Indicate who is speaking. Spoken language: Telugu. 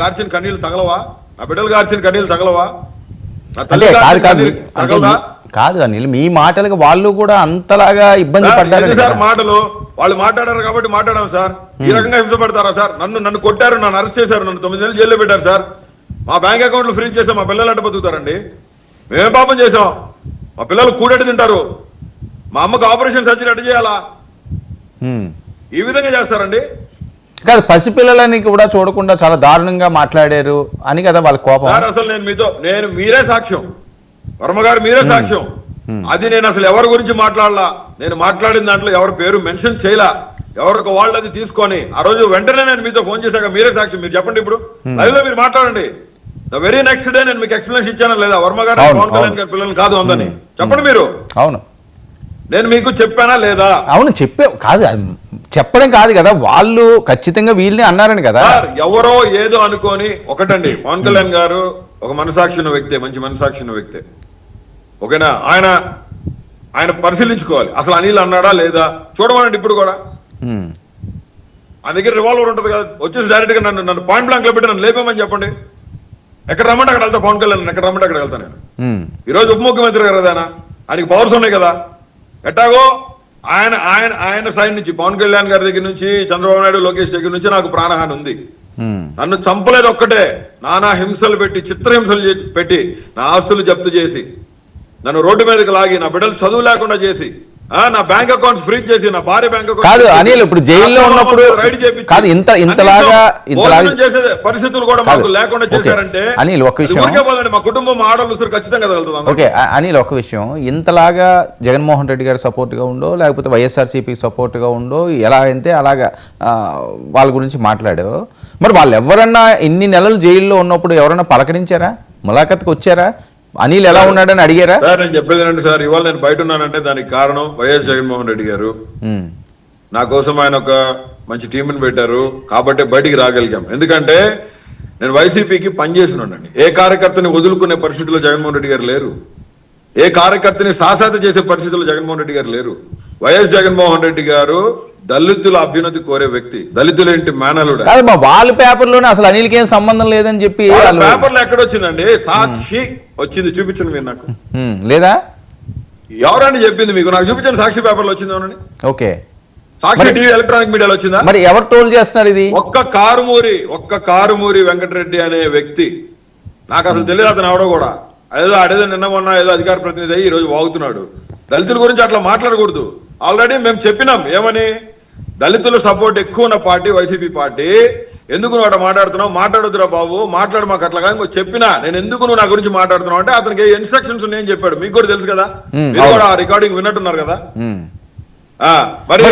Speaker 1: కార్చిన కన్నీళ్ళు తగలవా? నా బిడ్డలు కార్చిన కన్నీళ్ళు తగలవా? నా
Speaker 2: అంటే
Speaker 1: తల్లి
Speaker 2: కాదు కాదు
Speaker 1: తగలదా?
Speaker 2: మీ- కాదు అనిల్ మీ మాటలకు వాళ్ళు కూడా అంతలాగా ఇబ్బంది పడ్డారు
Speaker 1: సార్ మాటలు? వాళ్ళు మాట్లాడారు కాబట్టి మాట్లాడాం సార్. ఈ రకంగా హింసపడతారా సార్? నన్ను నన్ను కొట్టారు నన్ను అరెస్ట్ చేశారు నన్ను తొమ్మిది నెలలు జైల్లో పెట్టారు సార్. మా బ్యాంక్ అకౌంట్లు ఫ్రీజ్ చేసాం మా పిల్లలు అడ్డ బతుకుతారండి. మేమే పాపం చేసాం మా పిల్లలు కూడెట్టు తింటారు. మా అమ్మకు ఆపరేషన్ సర్జరీ అడ్డు చేయాలా? ఈ విధంగా చేస్తారండి?
Speaker 2: కాదు పసిపిల్లలని కూడా చూడకుండా చాలా దారుణంగా మాట్లాడారు అని కదా వాళ్ళ కోపం.
Speaker 1: అసలు నేను మీతో నేను మీరే సాక్ష్యం. వర్మ గారు మీరే సాక్ష్యం. అది నేను అసలు ఎవరి గురించి మాట్లాడలా? నేను మాట్లాడిన దాంట్లో ఎవరి పేరు మెన్షన్ చేయలా? ఎవరికి వాళ్ళు అది తీసుకొని ఆ రోజు వెంటనే నేను మీతో ఫోన్ చేశాక మీరే సాక్ష్యం. మీరు చెప్పండి ఇప్పుడు. లైవ్లో మీరు మాట్లాడండి. ద వెరీ నెక్స్ట్ డే నేను మీకు ఎక్స్ప్లెనేషన్ ఇచ్చాను లేదా? వర్మ గారు
Speaker 2: అవును,
Speaker 1: పవన్ కళ్యాణ్
Speaker 2: అవును.
Speaker 1: గారి పిల్లలు కాదు అందని. చెప్పండి మీరు.
Speaker 2: అవును.
Speaker 1: నేను మీకు చెప్పానా లేదా?
Speaker 2: అవును చెప్పే కాదు చెప్పడం కాదు కదా వాళ్ళు ఖచ్చితంగా వీళ్ళని అన్నారని కదా?
Speaker 1: ఎవరో ఏదో అనుకొని ఒకటండి పవన్ కళ్యాణ్ గారు ఒక మనసాక్షి ఉన్న వ్యక్తే మంచి మనసాక్షి ఉన్న వ్యక్తే. ఓకేనా? ఆయన ఆయన పరిశీలించుకోవాలి. అసలు అనిల్ అన్నాడా లేదా? చూడమనండి ఇప్పుడు కూడా. ఆయన దగ్గర రివాల్వర్ ఉంటుంది కదా వచ్చేసి డైరెక్ట్గా నన్ను నన్ను పాయింట్ బ్లాంక్లో పెట్టి నన్ను లేపేమని చెప్పండి. ఎక్కడ రమ్మంటే అక్కడ వెళ్తా పవన్ కళ్యాణ్ ఎక్కడ రమ్మంటే అక్కడ వెళ్తా నేను.
Speaker 2: ఉమ్.
Speaker 1: ఈ రోజు ఉప ముఖ్యమంత్రి గారు కదా ఆయన. ఆయనకి పవర్స్ ఉన్నాయి కదా. ఎట్టాగో ఆయన ఆయన ఆయన సైడ్ నుంచి పవన్ కళ్యాణ్ గారి దగ్గర నుంచి చంద్రబాబు నాయుడు లోకేష్ దగ్గర నుంచి నాకు ప్రాణహాని ఉంది. నన్ను చంపలేదు ఒక్కటే నానా హింసలు పెట్టి చిత్రహింసలు పెట్టి నా ఆస్తులు జప్తు చేసి నన్ను రోడ్డు మీదకి లాగి నా బిడ్డలు చదువు లేకుండా చేసి నా బ్యాంక్ అకౌంట్స్ ఫ్రీజ్ చేసి నా భార్య బ్యాంక్ అకౌంట్
Speaker 2: కాదు, అనిల్, ఇప్పుడు జైల్లో ఉన్నప్పుడు-
Speaker 1: రైడ్ చేపించి
Speaker 2: కాదు, ఇంత- ఇంతలాగా- ఇంతలాగా-
Speaker 1: చేసే పరిస్థితులు కూడా మాకు. లేకుండా. చేశారంటే
Speaker 2: అనిల్,
Speaker 1: అది
Speaker 2: విషయం.
Speaker 1: మా కుటుంబం ఉసురు ఖచ్చితంగా తగులుతుంది
Speaker 2: ఓకే అనిల్ ఒక విషయం ఇంతలాగా జగన్మోహన్ రెడ్డి గారి సపోర్ట్గా ఉండో లేకపోతే వైఎస్ఆర్సీపీ సపోర్ట్గా ఉండో ఎలా అయితే అలాగా వాళ్ళ గురించి మాట్లాడావు మరి వాళ్ళు ఎవరన్నా ఇన్ని నెలలు జైల్లో ఉన్నప్పుడు ఎవరన్నా పలకరించారా ములాఖత్కి వచ్చారా అనిల్ ఎలా ఉన్నాడని అడిగారా?
Speaker 1: సార్ నేను చెప్పేది సార్ ఇవాళ నేను బయట ఉన్నానంటే దానికి కారణం వైఎస్ జగన్మోహన్ రెడ్డి గారు. నా కోసం ఆయన ఒక మంచి టీంని పెట్టారు. కాబట్టి బయటికి రాగలిగాం. ఎందుకంటే నేను వైసీపీకి పనిచేసినానండి ఏ కార్యకర్తని వదులుకునే పరిస్థితిలో జగన్మోహన్ రెడ్డి గారు లేరు. ఏ కార్యకర్తని సాసాత చేసే పరిస్థితుల్లో జగన్మోహన్ రెడ్డి గారు లేరు. వైఎస్ జగన్మోహన్ రెడ్డి గారు దళితుల అభ్యున్నతి కోరే వ్యక్తి. దళితులేంటి మేనలుడు
Speaker 2: కాదు మా వాల్ పేపర్లోనే అసలు అనిల్కి ఏం సంబంధం లేదని చెప్పి వాళ్ళు
Speaker 1: పేపర్లో ఎక్కడొచ్చిందండి? సాక్షి వచ్చింది చూపించండి మీరు నాకు.
Speaker 2: లేదా?
Speaker 1: ఎవరని చెప్పింది మీకు? నాకు చూపించండి సాక్షి పేపర్లో వచ్చింది
Speaker 2: ఓకే.
Speaker 1: సాక్షి టీవీ ఎలక్ట్రానిక్ మీడియాలో వచ్చిందా?
Speaker 2: మరి ఎవరు టోల్ చేస్తున్నారు ఇది?
Speaker 1: ఒక్క కారుమూరి ఒక్క కారుమూరి వెంకటరెడ్డి అనే వ్యక్తి. నాకు అసలు తెలియదు అతను ఎవడో కూడా. ఏదో అడేదో నిన్న మొన్న ఏదో అధికార ప్రతినిధి అయ్యి ఈ రోజు వాగుతున్నాడు. దళితుల గురించి అట్లా మాట్లాడకూడదు. ఆల్రెడీ మేము చెప్పినాం ఏమని? దళితుల సపోర్ట్ ఎక్కువ ఉన్న పార్టీ వైసీపీ పార్టీ. ఎందుకు నువ్వు అట్లా మాట్లాడుతున్నావు? మాట్లాడొద్దురా బాబు. మాట్లాడు మాకు అట్లా కానీ చెప్పినా. నేను ఎందుకు నువ్వు నా గురించి మాట్లాడుతున్నావు అంటే అతనికి ఇన్స్ట్రక్షన్స్ ఉన్నాయని చెప్పాడు. మీకు కూడా తెలుసు కదా. మీరు. కూడా ఆ రికార్డింగ్ విన్నట్టున్నారు కదా. మరి